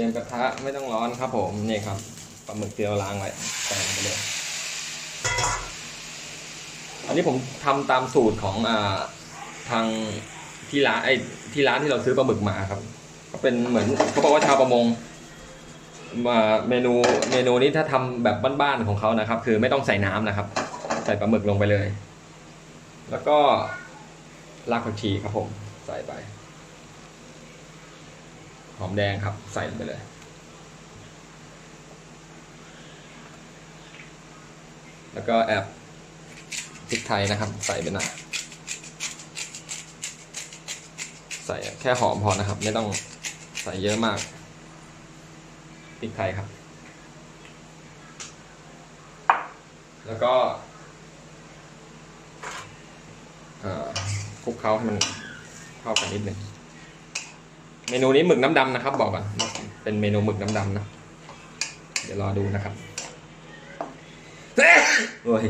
รียมกระทะไม่ต้องร้อนครับผมนี่ครับปลาหมึกที่เราล้างไว้ใส่ลงไปเลย อันนี้ผมทำตามสูตรของอ่าทางที่ร้านไอ้ที่ร้านที่เราซื้อปลาหมึกมาครับ ก็เป็นเหมือนเขาบอกว่าชาวประมงมาเมนูเมนูนี้ถ้าทำแบบบ้านๆของเขานะครับ คือไม่ต้องใส่น้ำนะครับ ใส่ปลาหมึกลงไปเลย แล้วก็รากผักชีครับผม ใส่ไป หอมแดงครับ ใส่ลงไปเลย แล้วก็แอบพริกไทยนะครับ ใส่ไปหน่อยใส่แค่หอมพอนะครับ ไม่ต้องใส่เยอะมากพริกไทยครับ แล้วก็คลุกเคล้าให้มันเข้ากันนิดหนึ่ง เมนูนี้หมึกน้ำดำนะครับ บอกก่อนว่าเป็นเมนูหมึกน้ำดำนะ เดี๋ยวรอดูนะครับโอ้ย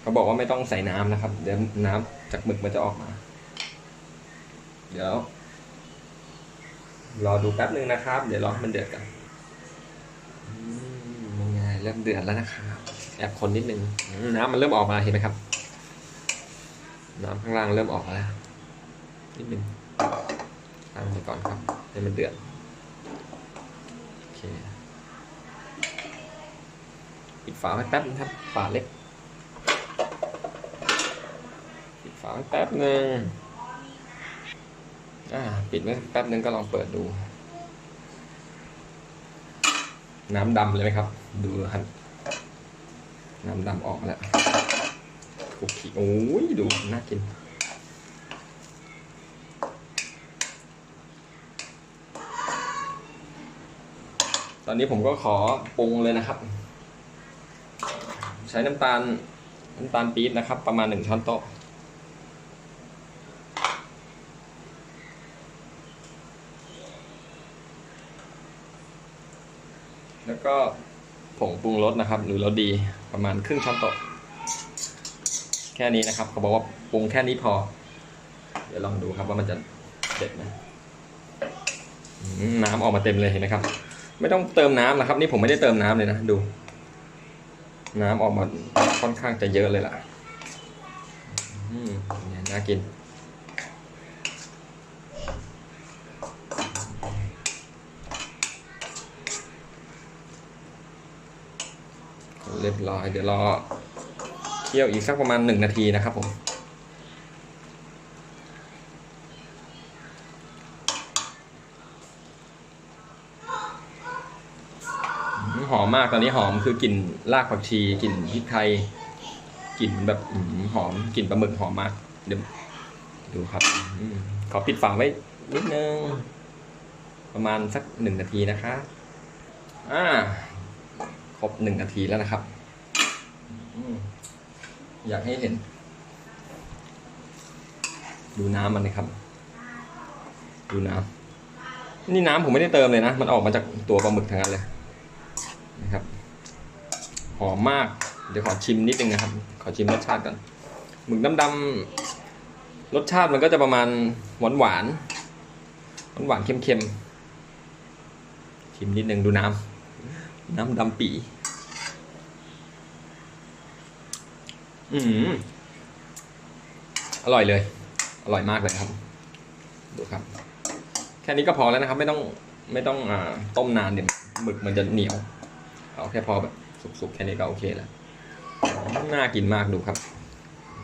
เขาบอกว่าไม่ต้องใส่น้ำนะครับ เดี๋ยวน้ำจากหมึกมันจะออกมา เดี๋ยว รอดูแป๊บนึงนะครับ เดี๋ยวรอให้มันเดือดกันอืมยังไงเริ่มเดือดแล้วนะครับ แอบคนนิดนึงน้ำมันเริ่มออกมาเห็นไหมครับ น้ำข้างล่างเริ่มออกแล้วนิดนึงตั้งไว้ก่อนครับให้มันเดือดโอเคปิดฝาไว้แป๊บนึงครับ ฝาเล็กปิดฝาไว้แป๊บนึงอ่าปิดไว้แป๊บนึงก็ลองเปิดดู น้ำดำเลยไหมครับ ดูครับ น้ำดำออกแล้วถูกขีโอ้ยดูน่ากินตอนนี้ผมก็ขอปรุงเลยนะครับ ใช้น้ำตาลน้ำตาลปี๊บนะครับ ประมาณหนึ่งช้อนโต๊ะแล้วก็ผงปรุงรสนะครับ หรือรสดี ประมาณครึ่งช้อนโต๊ะแค่นี้นะครับเขาบอกว่าปรุงแค่นี้พอ เดี๋ยวลองดูครับว่ามันจะเด็ดไหมน้ำออกมาเต็มเลยเห็นไหมครับ ไม่ต้องเติมน้ำนะครับ นี่ผมไม่ได้เติมน้ำเลยนะดู น้ำออกมาค่อนข้างจะเยอะเลยล่ะอืมเนี่น่ากิน เรียบร้อย เดี๋ยวรอเคี่ยวอีกสักประมาณหนึ่งนาทีนะครับผมหอมมากตอนนี้หอมคือกลิ่นรากผักชีกลิ่นพริกไทยกลิ่นแบบอหอมกลิ่นปลาหมึกหอมมากเดี๋ยวดูครับอขอปิดฝาไว้นิดนึงประมาณสักหนึ่งนาทีนะคะอ่าครบหนึ่งนาทีแล้วนะครับ อยากให้เห็น ดูน้ำมันนะครับ ดูน้ำนี่น้ำผมไม่ได้เติมเลยนะ มันออกมาจากตัวปลาหมึกทั้งนั้นเลยนะครับ หอมมาก เดี๋ยวขอชิมนิดนึงนะครับ ขอชิมรสชาติก่อนหมึกน้ำดำรสชาติมันก็จะประมาณหวานหวานหวานหวานเค็มๆ ชิมนิดนึงดูน้ำ น้ำดำปี อืมอร่อยเลย อร่อยมากเลยครับ ดูครับ แค่นี้ก็พอแล้วนะครับ ไม่ต้องไม่ต้องอ่าต้มนานเดี๋ยวหมึกมันจะเหนียว เอาแค่พอแบบสุกๆแค่นี้ก็โอเคแล้วน่ากินมากดูครับ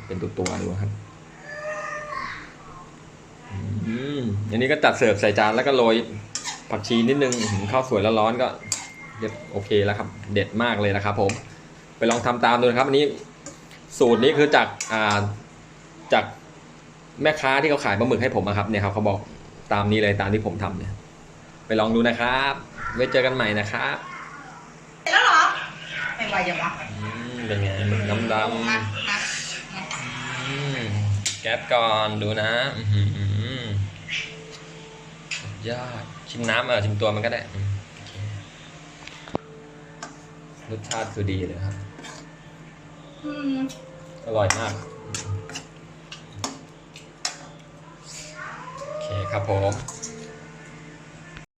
เป็นตัวตัวดูครับอืมอันนี้ก็จัดเสิร์ฟใส่จานแล้วก็โรยผักชีนิดนึงข้าวสวยแล้วร้อนก็เรียบโอเคแล้วครับ เด็ดมากเลยนะครับผม ไปลองทำตามดูนะครับ อันนี้ สูตรนี้คือจากอ่าจากแม่ค้าที่เขาขายปลาหมึกให้ผมอะครับเนี่ยครับเขาบอกตามนี้เลยตามที่ผมทำเนี่ย ไปลองดูนะครับ ไว้เจอกันใหม่นะครับเสร็จแล้วเหรอไม่ไหวยังวะอืมเป็นไงหมึกดำดมามาำอืมแก๊สก่อนดูนะอื้อหือสุดยอดชิมน้ำเออชิมตัวมันก็ได้อืมโอเครสชาติคือดีเลยครับ อร่อยมาก โอเคครับผม